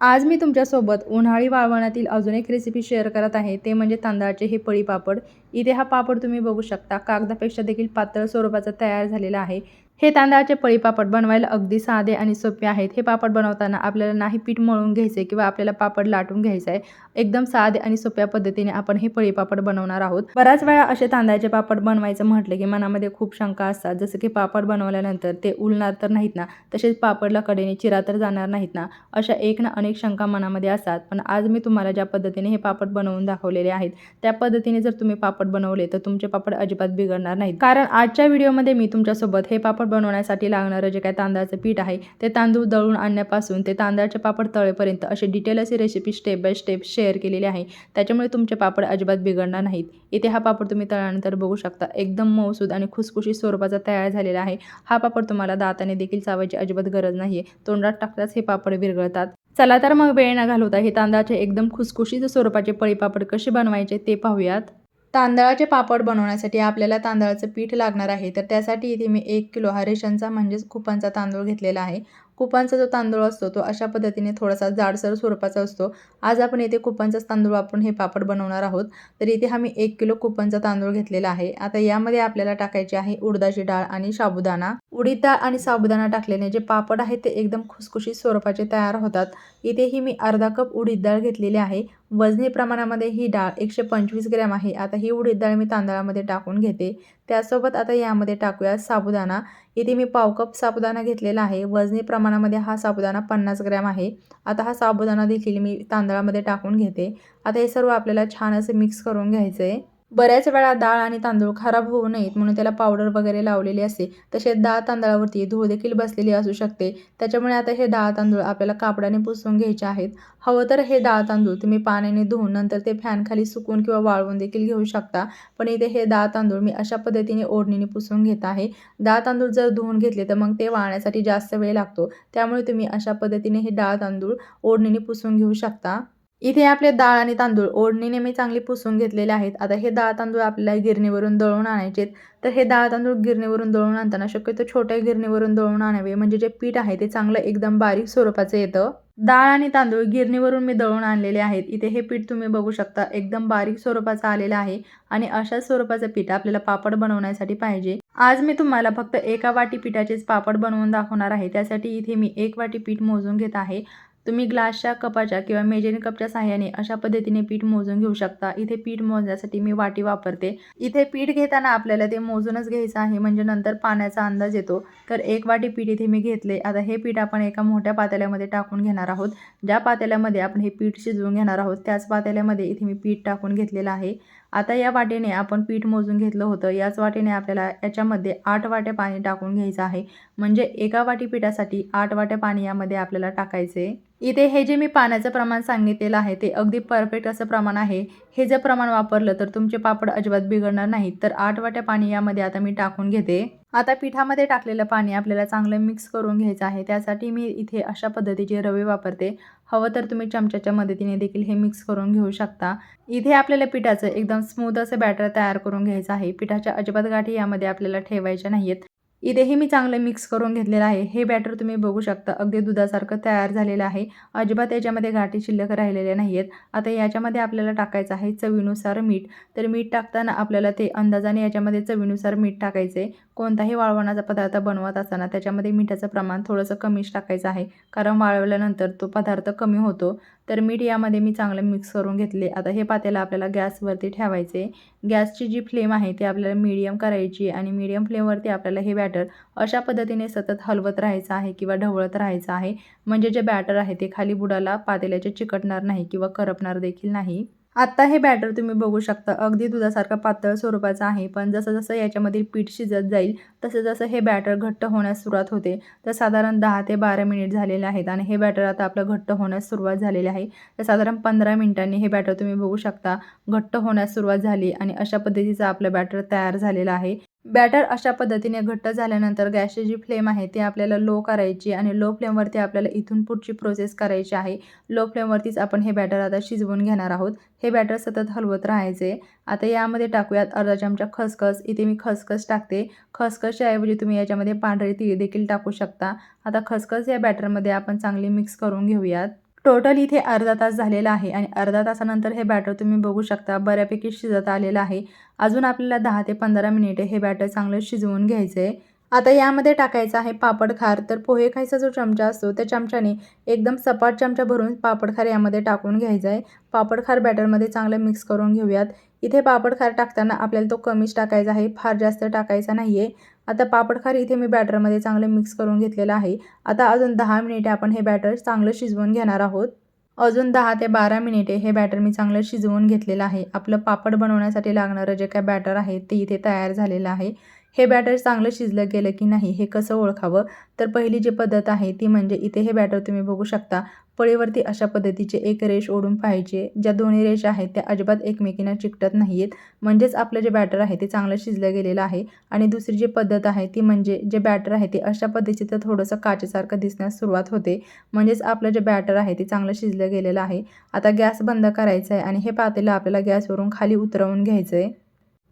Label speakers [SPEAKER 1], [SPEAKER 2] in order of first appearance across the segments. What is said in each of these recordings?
[SPEAKER 1] आज मी तुमच्यासोबत उन्हाळी वाळवणातील अजून एक रेसिपी शेअर करत आहे. ते म्हणजे तांदळाचे हे पळी पापड. इथे हा पापड तुम्ही बघू शकता. कागदापेक्षा देखील पातळ स्वरूपाचा तयार झालेला आहे. हे तांदळाचे पळी पापड बनवायला अगदी साधे आणि सोपे आहेत. हे पापड बनवताना आपल्याला नाही पीठ मळून घ्यायचे किंवा आपल्याला पापड लाटून घ्यायचं आहे एकदम साधे आणि सोप्या पद्धतीने आपण हे पळी पापड बनवणार आहोत. बऱ्याच वेळा असे तांदळाचे पापड बनवायचं म्हटलं की मनामध्ये खूप शंका असतात. जसं की पापड बनवल्यानंतर ते उलणार तर नाहीत ना तसेच पापडला कडेने चिरा तर जाणार नाहीत ना अशा एक ना अनेक शंका मनामध्ये असतात. पण आज मी तुम्हाला ज्या पद्धतीने हे पापड बनवून दाखवलेले आहेत त्या पद्धतीने जर तुम्ही पापड बनवले तर तुमचे पापड अजिबात बिघडणार नाहीत. कारण आजच्या व्हिडिओमध्ये मी तुमच्यासोबत हे पापड बनवण्यासाठी लागणारं जे काही तांदळाचं पीठ आहे ते तांदूळ दळून आणण्यापासून ते तांदळाचे पापड तळेपर्यंत अशी डिटेल अशी recipe step by step share केलेली आहे. त्याच्यामुळे तुमचे पापड अजिबात बिघडणार नाहीत. इथे हा पापड तुम्ही तळल्यानंतर बघू शकता एकदम मऊसूद आणि खुसखुशी स्वरूपाचा तयार झालेला आहे. हा पापड तुम्हाला दाताने देखील चावायची अजिबात गरज नाही आहे तोंडात टाकताच हे पापड विरघळतात. चला तर मग वेळ न घालवता हे तांदळाचे एकदम खुसखुशीत स्वरूपाचे पळी पापड कसे बनवायचे ते पाहूयात. तांदळाचे पापड बनवण्यासाठी आपल्याला तांदळाचं पीठ लागणार आहे. तर त्यासाठी इथे मी एक किलो हा रेशनचा म्हणजेच कुपांचा तांदूळ घेतलेला आहे. कुपांचा जो तांदूळ असतो तो अशा पद्धतीने थोडासा जाडसर स्वरूपाचा असतो. आज आपण इथे कुपांचाच तांदूळ वापरून हे पापड बनवणार आहोत. तर इथे हा मी एक किलो कुपांचा तांदूळ घेतलेला आहे. आता यामध्ये आपल्याला टाकायची आहे उडदाची डाळ आणि साबुदाणा. उडीद डाळ आणि साबुदाणा टाकल्याने जे पापड आहे ते एकदम खुसखुशीत स्वरूपाचे तयार होतात. इथेही मी अर्धा कप उडीद डाळ घेतलेली आहे. वजनी प्रमाणामध्ये ही डाळ एकशे पंचवीस ग्रॅम आहे. आता ही उडीद डाळ मी तांदळामध्ये टाकून घेते. त्यासोबत आता यामध्ये टाकूया साबुदाणा. इथे मी पाव कप साबुदाणा घेतलेला आहे. वजनी प्रमाणामध्ये हा साबुदाणा पन्नास ग्रॅम आहे. आता हा साबुदाणा देखील मी तांदळामध्ये टाकून घेते. आता हे सर्व आपल्याला छान असे मिक्स करून घ्यायचं आहे बऱ्याच वेळा डाळ आणि तांदूळ खराब होऊ नयेत म्हणून त्याला पावडर वगैरे लावलेली असते. तसेच डाळ तांदळावरती धूळ देखील बसलेली असू शकते. त्याच्यामुळे आता हे डाळ तांदूळ आपल्याला कापडाने पुसून घ्यायचे आहेत. हवं तर हे डाळ तांदूळ तुम्ही पाण्याने धुवून नंतर ते फॅनखाली सुकून किंवा वाळवून देखील घेऊ शकता. पण इथे हे डाळ तांदूळ मी अशा पद्धतीने ओढणीने पुसून घेत आहे. डाळ तांदूळ जर धुवून घेतले तर मग ते वाळण्यासाठी जास्त वेळ लागतो. त्यामुळे तुम्ही अशा पद्धतीने हे डाळ तांदूळ ओढणीने पुसून घेऊ शकता. इथे आपले डाळ आणि तांदूळ ओढणीने मी चांगली पुसून घेतलेले आहेत. आता हे डाळ तांदूळ आपल्याला गिरणीवरून दळून आणायचे तर हे डाळ तांदूळ गिरणीवरून दळून आणताना शक्यतो छोट्या गिरणीवरून दळून आणावे. म्हणजे जे पीठ आहे ते चांगलं एकदम बारीक स्वरूपाचं येतं. डाळ आणि तांदूळ गिरणीवरून मी दळून आणलेले आहेत. इथे हे पीठ तुम्ही बघू शकता एकदम बारीक स्वरूपाचं आलेलं आहे. आणि अशा स्वरूपाचं पीठ आपल्याला पापड बनवण्यासाठी पाहिजे. आज मी तुम्हाला फक्त एका वाटी पिठाचेच पापड बनवून दाखवणार आहे. त्यासाठी इथे मी एक वाटी पीठ मोजून घेत आहे. तुम्ही ग्लासच्या कपाच्या किंवा मेजरिंग कपच्या साह्याने अशा पद्धतीने पीठ मोजून घेऊ शकता. इथे पीठ मोजण्यासाठी मी वाटी वापरते. इथे पीठ घेताना आपल्याला ते मोजूनच घ्यायचं आहे. म्हणजे नंतर पाण्याचा अंदाज येतो. तर एक वाटी पीठ इथे मी घेतले. आता हे पीठ आपण एका मोठ्या पातेल्यामध्ये टाकून घेणार आहोत. ज्या पातेल्यामध्ये आपण हे पीठ शिजवून घेणार आहोत त्याच पातेल्यामध्ये इथे मी पीठ टाकून घेतलेलं आहे. आता या वाटेने आपण पीठ मोजून घेतलं होतं. याच वाटेने आपल्याला याच्यामध्ये आठ वाट्या पाणी टाकून घ्यायचं आहे. म्हणजे एका वाटी पिठासाठी आठ वाट्या पाणी यामध्ये आपल्याला टाकायचे. इथे हे जे मी पाण्याचं प्रमाण सांगितलेलं आहे ते अगदी परफेक्ट असं प्रमाण आहे. हे जर प्रमाण वापरलं तर तुमचे पापड अजिबात बिघडणार नाहीत. तर आठ वाट्या पाणी यामध्ये आता मी टाकून घेते. आता पिठामध्ये टाकलेलं पाणी आपल्याला चांगलं मिक्स करून घ्यायचं आहे. त्यासाठी मी इथे अशा पद्धतीचे रवे वापरते. हवं तर तुम्ही चमच्याच्या मदतीने देखील हे मिक्स करून घेऊ शकता. इथे आपल्याला पिठाचं एकदम स्मूथ असं बॅटर तयार करून घ्यायचं आहे. पिठाच्या अजिबात गाठी यामध्ये आपल्याला ठेवायच्या नाहीत इथेही मी चांगलं मिक्स करून घेतलेलं आहे. हे बॅटर तुम्ही बघू शकता. अगदी दुधासारखं तयार झालेलं आहे. अजिबात याच्यामध्ये गाठी शिल्लक राहिलेल्या नाही आहेत आता याच्यामध्ये आपल्याला टाकायचं आहे चवीनुसार मीठ. तर मीठ टाकताना आपल्याला ते अंदाजाने याच्यामध्ये चवीनुसार मीठ टाकायचे कोणताही वाळवणाचा पदार्थ बनवत असताना त्याच्यामध्ये मिठाचं प्रमाण थोडंसं कमीच टाकायचं आहे. कारण वाळवल्यानंतर तो पदार्थ कमी होतो. तर मीठ यामध्ये मी चांगलं मिक्स करून घेतले. आता हे पातेला आपल्याला गॅसवरती ठेवायचे. गॅसची जी फ्लेम आहे ती आपल्याला मीडियम करायची आणि मीडियम फ्लेमवरती आपल्याला हे बॅटर अशा पद्धतीने सतत हलवत राहायचं आहे किंवा ढवळत राहायचं आहे. म्हणजे जे बॅटर आहे ते खाली बुडाला पातेल्याचे चिकटणार नाही किंवा करपणार देखील नाही. आत्ता हे बॅटर तुम्ही बघू शकता. अगदी दुधासारखा पातळ स्वरूपाचा आहे. पण जसं जसं याच्यामधील पीठ शिजत जाईल तसं जसं हे बॅटर घट्ट होण्यास सुरुवात होते. तर साधारण दहा ते बारा मिनिट झालेले आहेत आणि हे बॅटर आता आपलं घट्ट होण्यास सुरुवात झालेली आहे. तर साधारण पंधरा मिनिटांनी हे बॅटर तुम्ही बघू शकता घट्ट होण्यास सुरुवात झाली आणि अशा पद्धतीचं आपलं बॅटर तयार झालेलं आहे. बॅटर अशा पद्धतीने घट्ट झाल्यानंतर गॅसची जी फ्लेम आहे ती आपल्याला लो करायची आणि लो फ्लेमवरती आपल्याला इथून पुढची प्रोसेस करायची आहे. लो फ्लेमवरतीच आपण हे बॅटर आता शिजवून घेणार आहोत. हे बॅटर सतत हलवत राहायचे. आता यामध्ये टाकूयात अर्धा चमचा खसखस. इथे मी खसखस टाकते. खसखसच्या ऐवजी तुम्ही याच्यामध्ये पांढरे तीळ देखील टाकू शकता. आता खसखस या बॅटरमध्ये आपण चांगली मिक्स करून घेऊयात. टोटल इथे अर्धा तास झालेला आहे आणि अर्धा तासानंतर हे बॅटर तुम्ही बघू शकता बऱ्यापैकी शिजत आलेलं आहे. अजून आपल्याला दहा ते पंधरा मिनिटे हे बॅटर चांगलं शिजवून घ्यायचं आहे आता यामध्ये टाकायचं आहे पापड खार. तर पोहे खायचा जो चमचा असतो त्या चमच्याने एकदम सपाट चमचा भरून पापड खार यामध्ये टाकून घ्यायचा आहे पापड खार बॅटरमध्ये चांगलं मिक्स करून घेऊयात. इथे पापड खार टाकताना आपल्याला तो कमीच टाकायचा आहे फार जास्त टाकायचा नाही आहे आता पापडखार इथे मी बॅटरमध्ये चांगलं मिक्स करून घेतलेलं आहे. आता अजून दहा मिनिटे आपण हे बॅटर चांगलं शिजवून घेणार आहोत. अजून दहा ते बारा मिनिटे हे बॅटर मी चांगलं शिजवून घेतलेलं आहे. आपलं पापड बनवण्यासाठी लागणारं जे काय बॅटर आहे ते इथे तयार झालेलं आहे. हे बॅटर चांगलं शिजलं गेलं की नाही हे कसं ओळखावं? तर पहिली जी पद्धत आहे ती म्हणजे इथे हे बॅटर तुम्ही बघू शकता. पळीवरती अशा पद्धतीचे एक रेष ओढून पाहिजे ज्या दोन्ही रेष आहेत त्या अजिबात एकमेकींना चिकटत नाही आहेत म्हणजेच आपलं जे बॅटर आहे ते चांगलं शिजलं गेलेलं आहे. आणि दुसरी जी पद्धत आहे ती म्हणजे जे बॅटर आहे ते अशा पद्धतीचं थोडंसं काचेसारखं दिसण्यास सुरुवात होते. म्हणजेच आपलं जे बॅटर आहे ते चांगलं शिजलं गेलेलं आहे. आता गॅस बंद करायचं आहे आणि हे पातेलं आपल्याला गॅसवरून खाली उतरवून घ्यायचं आहे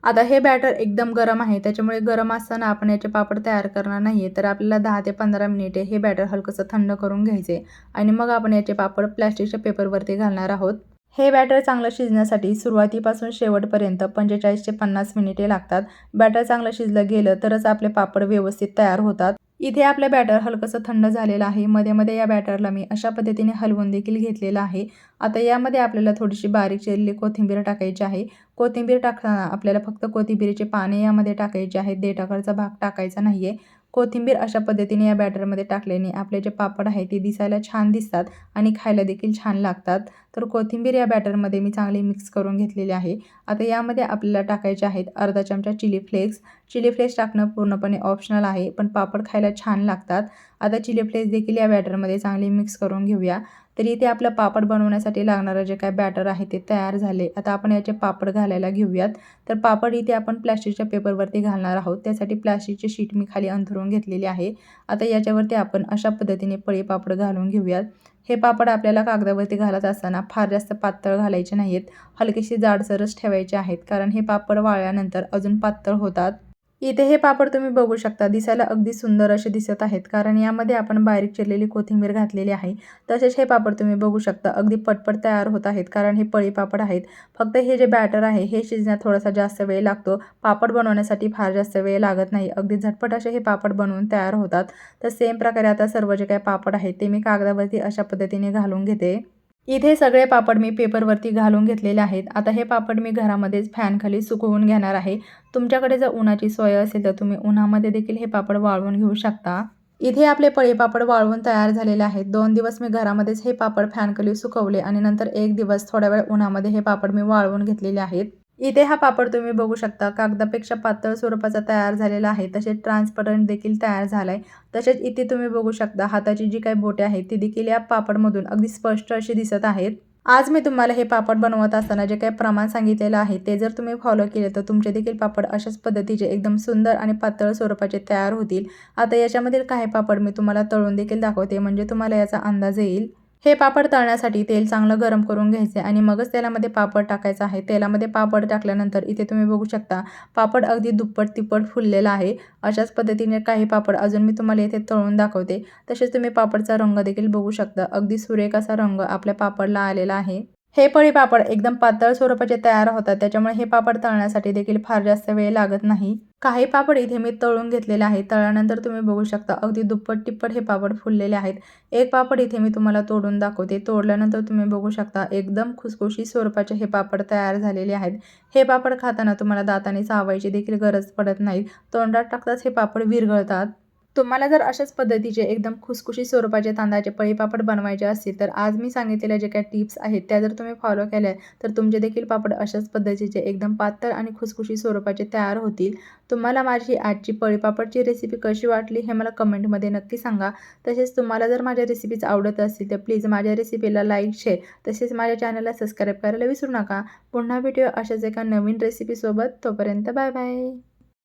[SPEAKER 1] आता हे बॅटर एकदम गरम आहे त्याच्यामुळे गरम असताना आपण याचे पापड तयार करणार नाही आहे तर आपल्याला दहा ते पंधरा मिनिटे हे बॅटर हलकंसं थंड करून घ्यायचे आणि मग आपण याचे पापड प्लॅस्टिकच्या पेपरवरती घालणार आहोत. हे बॅटर चांगलं शिजण्यासाठी सुरुवातीपासून शेवटपर्यंत पंचेचाळीस ते पन्नास मिनिटे लागतात. बॅटर चांगलं शिजलं गेलं तरच आपले पापड व्यवस्थित तयार होतात. इथे आपलं बॅटर हलकंसं थंड झालेलं आहे. मध्ये मध्ये या बॅटरला मी अशा पद्धतीने हलवून देखील घेतलेलं आहे. आता यामध्ये आपल्याला थोडीशी बारीक चिरलेली कोथिंबीर टाकायची आहे. कोथिंबीर टाकताना आपल्याला फक्त कोथिंबीरीचे पाने यामध्ये टाकायचे आहेत. देठाकडचा भाग टाकायचा नाही आहे कोथिंबीर अशा पद्धतीने या बॅटरमध्ये टाकल्याने आपले जे पापड आहे ते दिसायला छान दिसतात आणि खायला देखील छान लागतात. तर कोथिंबीर या बॅटरमध्ये मी चांगली मिक्स करून घेतलेली आहे. आता यामध्ये आपल्याला टाकायचे आहेत अर्धा चमचा चिली फ्लेक्स. चिली फ्लेक्स टाकणं पूर्णपणे ऑप्शनल आहे पण पापड खायला छान लागतात. आता चिली फ्लेक्स देखील या बॅटरमध्ये चांगली मिक्स करून घेऊया. तरी इथे आपलं पापड बनवण्यासाठी लागणारं जे काय बॅटर आहे ते तयार झाले. आता आपण याचे पापड घालायला घेऊयात. तर पापड इथे आपण प्लॅस्टिकच्या पेपरवरती घालणार आहोत. त्यासाठी प्लॅस्टिकची शीट मी खाली अंथरून घेतलेली आहे. आता याच्यावरती आपण अशा पद्धतीने पळी पापड घालून घेऊयात. हे पापड आपल्याला कागदावरती घालत असताना फार जास्त पातळ घालायचे नाहीत हलकेशी जाडसरच ठेवायचे आहेत. कारण हे पापड वाळल्यानंतर अजून पातळ होतात. इथे हे पापड तुम्ही बघू शकता. दिसायला अगदी सुंदर असे दिसत आहेत. कारण यामध्ये आपण बारीक चिरलेली कोथिंबीर घातलेली आहे. तसेच हे पापड तुम्ही बघू शकता. अगदी पटपट तयार होत आहेत. कारण हे पळी पापड आहेत. फक्त हे जे बॅटर आहे हे शिजण्यात थोडासा जास्त वेळ लागतो. पापड बनवण्यासाठी फार जास्त वेळ लागत नाही. अगदी झटपट असे हे पापड बनवून तयार होतात. तर सेम प्रकारे आता सर्व जे काही पापड आहेत ते मी कागदावरती अशा पद्धतीने घालून घेते. इथे सगळे पापड मी पेपरवरती घालून घेतलेले आहेत. आता हे पापड मी घरामध्येच फॅनखाली सुकवून घेणार आहे. तुमच्याकडे जर उन्हाची सोय असेल तर तुम्ही उन्हामध्ये देखील हे पापड वाळवून घेऊ शकता. इथे आपले पळी पापड वाळवून तयार झालेले आहेत. दोन दिवस मी घरामध्येच हे पापड फॅनखाली सुकवले आणि नंतर एक दिवस थोड्या वेळ उन्हामध्ये हे पापड मी वाळवून घेतलेले आहेत. इथे हा पापड तुम्ही बघू शकता. कागदापेक्षा पातळ स्वरूपाचा तयार झालेला आहे. तसेच ट्रान्सपरंट देखील तयार झाला आहे तसेच इथे तुम्ही बघू शकता हाताची जी काही बोटे आहेत ती देखील या पापडमधून अगदी स्पष्ट अशी दिसत आहेत. आज मी तुम्हाला हे पापड बनवत असताना जे काही प्रमाण सांगितलेलं आहे ते जर तुम्ही फॉलो केले तर तुमचे देखील पापड अशाच पद्धतीचे एकदम सुंदर आणि पातळ स्वरूपाचे तयार होतील. आता याच्यामधील काही पापड मी तुम्हाला तळून देखील दाखवते. म्हणजे तुम्हाला याचा अंदाज येईल. हे पापड तळण्यासाठी तेल चांगलं गरम करून घ्यायचे आणि मगच तेलामध्ये पापड टाकायचं आहे. तेलामध्ये पापड टाकल्यानंतर इथे तुम्ही बघू शकता पापड अगदी दुप्पट तिप्पट फुललेला आहे. अशाच पद्धतीने काही पापड अजून मी तुम्हाला इथे तळून दाखवते. तसेच तुम्ही पापडचा रंग देखील बघू शकता. अगदी सुरेख असा रंग आपल्या पापडला आलेला आहे. हे पळी पापड एकदम पातळ स्वरूपाचे तयार होतात. त्याच्यामुळे हे पापड तळण्यासाठी देखील फार जास्त वेळ लागत नाही. काही पापड इथे मी तळून घेतलेले आहे तळल्यानंतर तुम्ही बघू शकता अगदी दुप्पट टिप्पट हे पापड फुललेले आहेत. एक पापड इथे मी तुम्हाला तोडून दाखवते. तोडल्यानंतर तुम्ही बघू शकता एकदम खुसखुशी स्वरूपाचे हे पापड तयार झालेले आहेत. हे पापड खाताना तुम्हाला दाताने चावायची देखील गरज पडत नाही. तोंडात टाकताच हे पापड विरघळतात. तुम्हाला जर अशाच पद्धतीचे एकदम खुसखुशी स्वरूपाचे तांदळाचे पळीपापड बनवायचे असतील तर आज मी सांगितलेल्या जे काही टिप्स आहेत त्या जर तुम्ही फॉलो केल्या तर तुमचे देखील पापड अशाच पद्धतीचे एकदम पातळ आणि खुसखुशी स्वरूपाचे तयार होतील. तुम्हाला माझी आजची पळीपापडची रेसिपी कशी वाटली हे मला कमेंटमध्ये नक्की सांगा. तसेच तुम्हाला जर माझ्या रेसिपीज आवडत असतील तर प्लीज माझ्या रेसिपीला लाईक शेअर तसेच माझ्या चॅनलला सबस्क्राईब करायला विसरू नका. पुन्हा व्हिडिओ अशाच एका नवीन रेसिपीसोबत तोपर्यंत बाय बाय